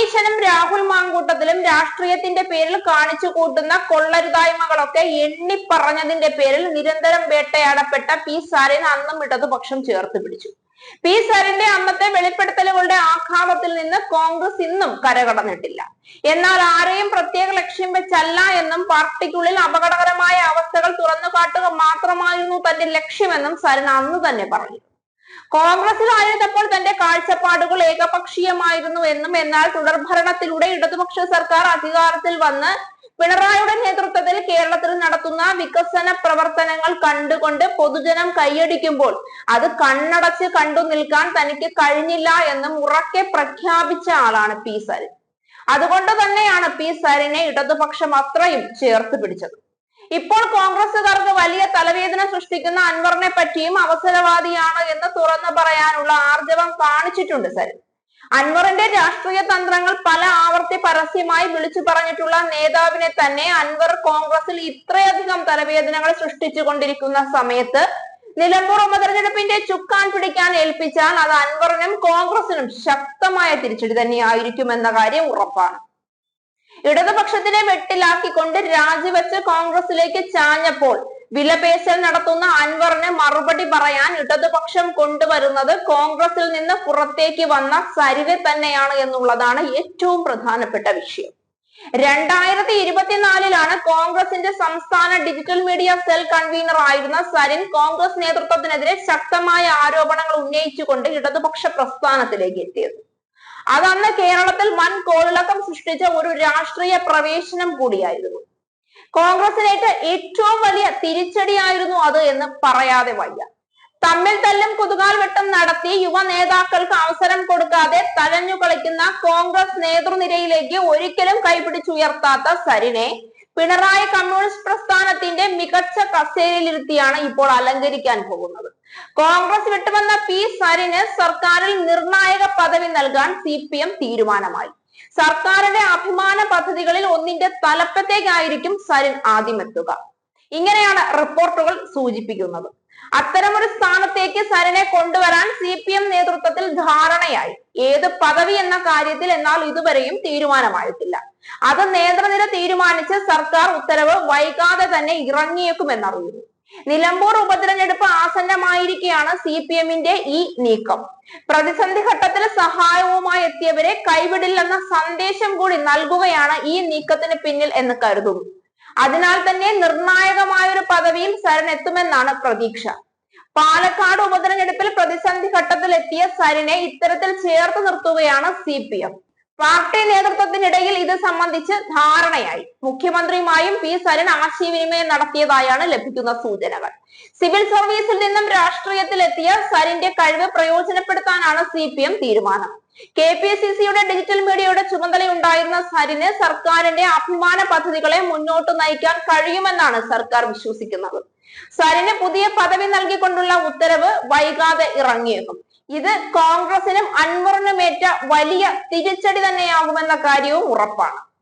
സതീശനും രാഹുൽ മാങ്കൂട്ടത്തിലും രാഷ്ട്രീയത്തിന്റെ പേരിൽ കാണിച്ചു കൂട്ടുന്ന കൊള്ളരുതായ്മകളൊക്കെ എണ്ണി പറഞ്ഞതിന്റെ പേരിൽ നിരന്തരം വേട്ടയാടപ്പെട്ട പി സാരൻ അന്നും ഇടതുപക്ഷം ചേർത്ത് പിടിച്ചു. പി സാറിന്റെ അന്നത്തെ വെളിപ്പെടുത്തലുകളുടെ ആഘാതത്തിൽ നിന്ന് കോൺഗ്രസ് ഇന്നും കരകടന്നിട്ടില്ല. എന്നാൽ ആരെയും പ്രത്യേക ലക്ഷ്യം വെച്ചല്ല എന്നും പാർട്ടിക്കുള്ളിൽ അപകടകരമായ അവസ്ഥകൾ തുറന്നു കാട്ടുക മാത്രമായിരുന്നു തന്റെ ലക്ഷ്യമെന്നും സരൻ അന്ന് തന്നെ പറഞ്ഞു. കോൺഗ്രസിലായിരുന്നപ്പോൾ തന്റെ കാഴ്ചപ്പാടുകൾ ഏകപക്ഷീയമായിരുന്നു എന്നും എന്നാൽ തുടർഭരണത്തിലൂടെ ഇടതുപക്ഷ സർക്കാർ അധികാരത്തിൽ വന്ന് പിണറായിയുടെ നേതൃത്വത്തിൽ കേരളത്തിൽ നടത്തുന്ന വികസന പ്രവർത്തനങ്ങൾ കണ്ടുകൊണ്ട് പൊതുജനം കൈയടിക്കുമ്പോൾ അത് കണ്ണടച്ച് കണ്ടു നിൽക്കാൻ തനിക്ക് കഴിഞ്ഞില്ല എന്നും ഉറക്കെ പ്രഖ്യാപിച്ച ആളാണ് പി സരിൻ. അതുകൊണ്ട് തന്നെയാണ് പി സരിനെ ഇടതുപക്ഷം അത്രയും ചേർത്ത് പിടിച്ചത്. ഇപ്പോൾ കോൺഗ്രസുകാർക്ക് വലിയ തലവേദന സൃഷ്ടിക്കുന്ന അൻവറിനെ പറ്റിയും അവസരവാദിയാണ് എന്ന് തുറന്നു പറയാനുള്ള ആർജവം കാണിച്ചിട്ടുണ്ട് സരിൻ. അൻവറിന്റെ രാഷ്ട്രീയ തന്ത്രങ്ങൾ പല ആവർത്തി പരസ്യമായി വിളിച്ചു പറഞ്ഞിട്ടുള്ള നേതാവിനെ തന്നെ അൻവർ കോൺഗ്രസിൽ ഇത്രയധികം തലവേദനകൾ സൃഷ്ടിച്ചു കൊണ്ടിരിക്കുന്ന സമയത്ത് നിലമ്പൂർ ഉപതെരഞ്ഞെടുപ്പിന്റെ ചുക്കാൻ പിടിക്കാൻ ഏൽപ്പിച്ചാൽ അത് അൻവറിനും കോൺഗ്രസിനും ശക്തമായ തിരിച്ചടി തന്നെയായിരിക്കുമെന്ന കാര്യം ഉറപ്പാണ്. ഇടതുപക്ഷത്തിനെ വെട്ടിലാക്കിക്കൊണ്ട് രാജിവെച്ച് കോൺഗ്രസിലേക്ക് ചാഞ്ഞപ്പോൾ വിലപേശൽ നടത്തുന്ന അൻവറിന് മറുപടി പറയാൻ ഇടതുപക്ഷം കൊണ്ടുവരുന്നത് കോൺഗ്രസിൽ നിന്ന് പുറത്തേക്ക് വന്ന സരിനെ തന്നെയാണ് എന്നുള്ളതാണ് ഏറ്റവും പ്രധാനപ്പെട്ട വിഷയം. രണ്ടായിരത്തി ഇരുപത്തിനാലിലാണ് കോൺഗ്രസിന്റെ സംസ്ഥാന ഡിജിറ്റൽ മീഡിയ സെൽ കൺവീനർ ആയിരുന്ന സരിൻ കോൺഗ്രസ് നേതൃത്വത്തിനെതിരെ ശക്തമായ ആരോപണങ്ങൾ ഉന്നയിച്ചുകൊണ്ട് ഇടതുപക്ഷ പ്രസ്ഥാനത്തിലേക്ക് എത്തിയത്. അതന്ന് കേരളത്തിൽ വൻ കോളിളക്കം സൃഷ്ടിച്ച ഒരു രാഷ്ട്രീയ പ്രവേശനം കൂടിയായിരുന്നു. കോൺഗ്രസിനേറ്റ ഏറ്റവും വലിയ തിരിച്ചടിയായിരുന്നു അത് എന്ന് പറയാതെ വയ്യ. തമ്മിൽ തല്ലും കുതുകാൽ വെട്ടം നടത്തി യുവ നേതാക്കൾക്ക് അവസരം കൊടുക്കാതെ തഴഞ്ഞു കളിക്കുന്ന കോൺഗ്രസ് നേതൃനിരയിലേക്ക് ഒരിക്കലും കൈപിടിച്ചുയർത്താത്ത സരിനെ പിണറായി കമ്മ്യൂണിസ്റ്റ് പ്രസ്ഥാനത്തിന്റെ മികച്ച കസേരയിലിരുത്തിയാണ് ഇപ്പോൾ അലങ്കരിക്കാൻ പോകുന്നത്. കോൺഗ്രസ് വിട്ടുവന്ന പി സരിന് സർക്കാരിൽ നിർണായക പദവി നൽകാൻ സി പി എം തീരുമാനമായി. സർക്കാരിന്റെ അഭിമാന പദ്ധതികളിൽ ഒന്നിന്റെ തലപ്പത്തേക്കായിരിക്കും സരിൻ ആദ്യം എത്തുക ഇങ്ങനെയാണ് റിപ്പോർട്ടുകൾ സൂചിപ്പിക്കുന്നത്. അത്തരമൊരു സ്ഥാനത്തേക്ക് സരിനെ കൊണ്ടുവരാൻ സി പി എം നേതൃത്വത്തിൽ ധാരണയായി. ഏത് പദവി എന്ന കാര്യത്തിൽ എന്നാൽ ഇതുവരെയും തീരുമാനമായിട്ടില്ല. അത് നേതൃനിര തീരുമാനിച്ച് സർക്കാർ ഉത്തരവ് വൈകാതെ തന്നെ ഇറങ്ങിയേക്കുമെന്നറിയുന്നു. നിലമ്പൂർ ഉപതെരഞ്ഞെടുപ്പ് ആസന്നമായിരിക്കെയാണ് സി പി എമ്മിന്റെ ഈ നീക്കം. പ്രതിസന്ധി ഘട്ടത്തിൽ സഹായവുമായി എത്തിയവരെ കൈവിടില്ലെന്ന സന്ദേശം കൂടി നൽകുകയാണ് ഈ നീക്കത്തിന് പിന്നിൽ എന്ന് കരുതുന്നു അതിനാൽ തന്നെ നിർണായകമായ ഒരു പദവിയിൽ സരൺ എത്തുമെന്നാണ് പ്രതീക്ഷ. പാലക്കാട് ഉപതിരഞ്ഞെടുപ്പിൽ പ്രതിസന്ധി ഘട്ടത്തിൽ എത്തിയ സരിനെ ഇത്തരത്തിൽ ചേർത്ത് നിർത്തുകയാണ് സി പി എം പാർട്ടി നേതൃത്വത്തിനിടയിൽ ഇത് സംബന്ധിച്ച് ധാരണയായി. മുഖ്യമന്ത്രിയുമായും പി സരൺ ആശയവിനിമയം നടത്തിയതായാണ് ലഭിക്കുന്ന സൂചനകൾ. സിവിൽ സർവീസിൽ നിന്നും രാഷ്ട്രീയത്തിലെത്തിയ സരിന്റെ കഴിവ് പ്രയോജനപ്പെടുത്താനാണ് സി പി എം തീരുമാനം. കെ പി സി സിയുടെ ഡിജിറ്റൽ മീഡിയയുടെ ചുമതലയുണ്ടായിരുന്ന സരിന് സർക്കാരിന്റെ അഭിമാന പദ്ധതികളെ മുന്നോട്ട് നയിക്കാൻ കഴിയുമെന്നാണ് സർക്കാർ വിശ്വസിക്കുന്നത്. സരിന് പുതിയ പദവി നൽകിക്കൊണ്ടുള്ള ഉത്തരവ് വൈകാതെ ഇറങ്ങിയേക്കും. ഇത് കോൺഗ്രസിനും അൻവറിനുമേറ്റ വലിയ തിരിച്ചടി തന്നെയാകുമെന്ന കാര്യവും ഉറപ്പാണ്.